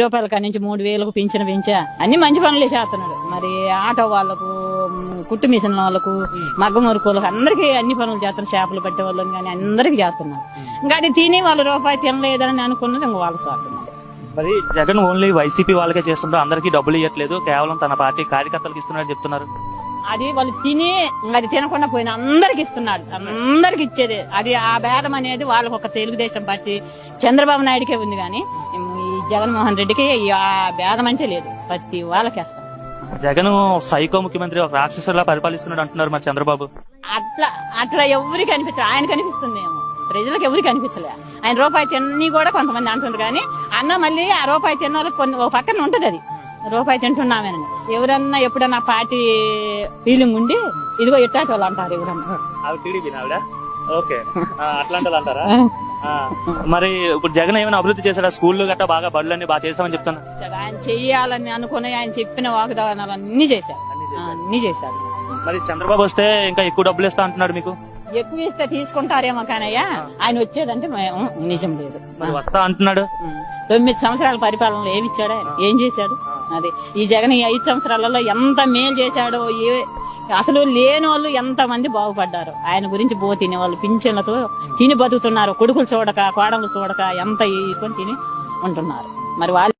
రూపాయల కాడి నుంచి మూడు వేలకు పింఛను పెంచా. అన్ని మంచి పనులే చేస్తున్నాడు మరి ఆటో వాళ్ళకు కుట్టు మిషన్ వాళ్ళకు మగ్గ మురుకులకు అందరికీ అన్ని పనులు చేస్తున్నారు చేపలు పట్టే వాళ్ళని కానీ అందరికి చేస్తున్నారు ఇంకా అది తిని వాళ్ళు రూపాయి తినలేదని అనుకున్నది ఇంకా వాళ్ళు సాగుతున్నారు మరి జగన్ ఓన్లీ వైసీపీ వాళ్ళకే చేస్తుండ్రు అందరికీ డబ్బులు ఇవ్వట్లేదు కేవలం తన పార్టీ కార్యకర్తలకు ఇస్తున్నారని చెప్తున్నారు. అది వాళ్ళు తిని అది తినకుండా పోయిన అందరికి ఇస్తున్నాడు. అందరికి ఇచ్చేది. అది ఆ భేదం అనేది వాళ్ళకి ఒక తెలుగుదేశం పార్టీ చంద్రబాబు నాయుడుకే ఉంది కానీ జగన్మోహన్ రెడ్డికి భేదం అంటే లేదు. ప్రతి వాళ్ళకి వేస్తాం. జగన్ సైకో ముఖ్యమంత్రి ఒక రాక్షసులా పరిపాలిస్తున్నాడు అంటున్నారు మరి చంద్రబాబు. అట్లా అట్లా ఎవరికి అనిపించదు ఆయన కనిపిస్తుంది ప్రజలకు ఎవరికి అనిపించలే ఆయన రూపాయి తిన్ని కూడా కొంతమంది అంటుంది కానీ అన్న మళ్ళీ ఆ రూపాయి తిన్న వాళ్ళకి కొన్ని ఒక పక్కన ఉంటది అది. రూపాయి తింటున్నామేనని. ఎవరన్నా ఎప్పుడన్నా పార్టీ ఫీలింగ్ ఉండి ఇదిగో ఇట్టాటి వాళ్ళు అంటారు ఎవరన్నా. ఓకే. అట్లాంటి వాళ్ళు అంటారా? మరి ఇప్పుడు జగన్ ఏమైనా అభివృద్ధి చేశారా స్కూళ్ళు గట్టా బాగా బడులన్నీ బాగా చేస్తామని చెప్తున్నా. ఆయన చెయ్యాలని అనుకుని ఆయన చెప్పిన వాగ్దానాలు అన్ని చేశారు అన్ని చేశారు మరి చంద్రబాబు వస్తే ఇంకా ఎక్కువ డబ్బులు ఇస్తా అంటున్నాడు మీకు? ఎక్కువ ఇస్తే తీసుకుంటారేమో కానయ్యా ఆయన వచ్చేదంటే నిజం లేదు. వస్తా అంటున్నాడు. తొమ్మిది సంవత్సరాల పరిపాలనలో ఏమి ఇచ్చాడు? ఏం చేశాడు? అది ఈ జగన్ ఈ ఐదు సంవత్సరాలలో ఎంత మేలు చేశాడో ఏ అసలు లేని వాళ్ళు ఎంత మంది బాగుపడ్డారు ఆయన గురించి బో తినే వాళ్ళు పింఛన్లతో తిని బతుకుతున్నారు కొడుకులు చూడక కోడలు చూడక ఎంత వేసుకొని తిని ఉంటున్నారు మరి వాళ్ళు